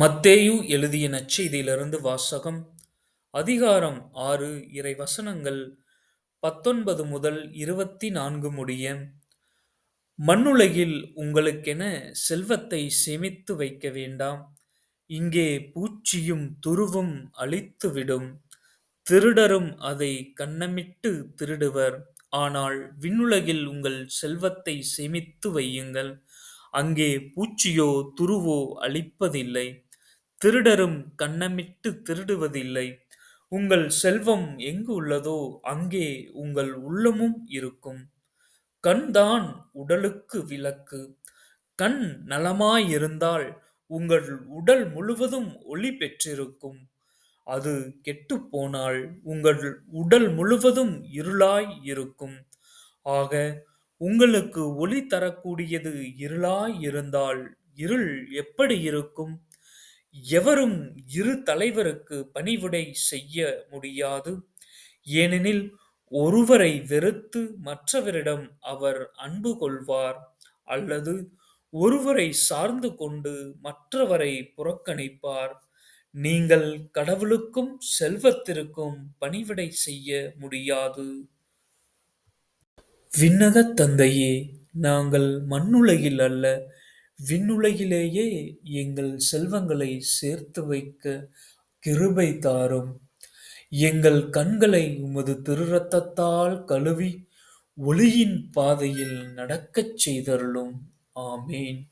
மத்தேயு எழுதிய நச்செய்தியிலிருந்து வாசகம் அதிகாரம் ஆறு இறை வசனங்கள் பத்தொன்பது முதல் இருபத்தி நான்கு முடிய மண்ணுலகில் உங்களுக்கென செல்வத்தை சேமித்து வைக்க வேண்டாம். இங்கே பூச்சியும் துருவும் அழித்துவிடும். திருடரும் அதை கண்ணமிட்டு திருடுவர். ஆனால் விண்ணுலகில் உங்கள் செல்வத்தை சேமித்து வையுங்கள். அங்கே பூச்சியோ துருவோ அழிப்பதில்லை. திருடரும் கண்ணமிட்டு திருடுவதில்லை. உங்கள் செல்வம் எங்கு உள்ளதோ அங்கே உங்கள் உள்ளமும் இருக்கும். கண்தான் உடலுக்கு விளக்கு. கண் நலமாயிருந்தால் உங்கள் உடல் முழுவதும் ஒளி பெற்றிருக்கும். அது கெட்டுப்போனால் உங்கள் உடல் முழுவதும் இருளாய் இருக்கும். ஆக உங்களுக்கு ஒளி தரக்கூடியது இருளாய் இருந்தால் இருள் எப்படி இருக்கும்? எவரும் இரு தலைவருக்கு பணிவிடை செய்ய முடியாது. ஏனெனில் ஒருவரை வெறுத்து மற்றவரிடம் அவர் அன்பு கொள்வார் அல்லது ஒருவரை சார்ந்து கொண்டு மற்றவரை புறக்கணிப்பார். நீங்கள் கடவுளுக்கும் செல்வத்திற்கும் பணிவிடை செய்ய முடியாது. விண்ணகத் தந்தையே நாங்கள் மண்ணுலகில் அல்ல விண்ணுலகிலேயே எங்கள் செல்வங்களை சேர்த்து வைக்க கிருபை தாரும். எங்கள் கண்களை உமது திருரத்தத்தால் கழுவி ஒளியின் பாதையில் நடக்கச் செய்தருளும். ஆமேன்.